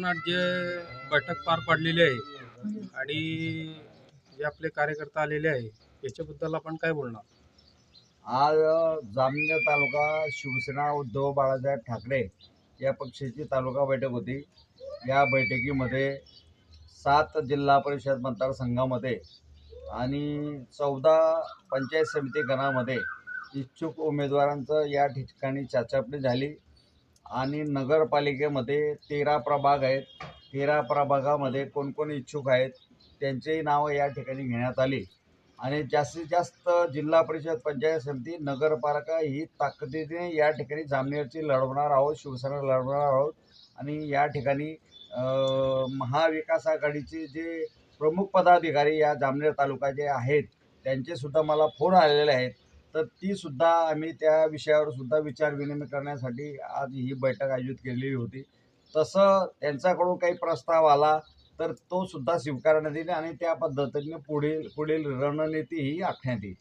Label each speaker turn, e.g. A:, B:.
A: आपण आज जे बैठक पार पाडलेली आहे आणि जे आपले कार्यकर्ता आलेले आहे याच्याबद्दल आपण काय बोलणार?
B: आज जामनेर तालुका शिवसेना उद्धव बाळासाहेब ठाकरे या पक्षाची तालुका बैठक होती. या बैठकीमध्ये सात जिल्हा परिषद मतदारसंघामध्ये आणि चौदा पंचायत समिती गणामध्ये इच्छुक उमेदवारांचं या ठिकाणी चाचपणी झाली. आणि नगरपालिकेमध्ये तेरा प्रभाग आहेत. तेरा प्रभागामध्ये कोणकोण इच्छुक आहेत त्यांचेही नावं या ठिकाणी घेण्यात आली. आणि जास्तीत जास्त जिल्हा परिषद पंचायत समिती नगरपालिका ही ताकदीने या ठिकाणी जामनेरची लढवणार आहोत शिवसेना लढवणार आहोत. आणि या ठिकाणी महाविकास आघाडीचे जे प्रमुख पदाधिकारी या जामनेर तालुका जे आहेत त्यांचेसुद्धा मला फोन आलेले आहेत. तर ती सुद्धा आम्ही त्या विषयावर सुद्धा विचारविनिमय करण्यासाठी आज ही बैठक आयोजित केलेली होती. तसं त्यांच्याकडून काही प्रस्ताव आला तर तो सुद्धा स्वीकारण्यात येईल आणि त्या पद्धतीने पुढील पुढील रणनीती ही आखण्यात येईल.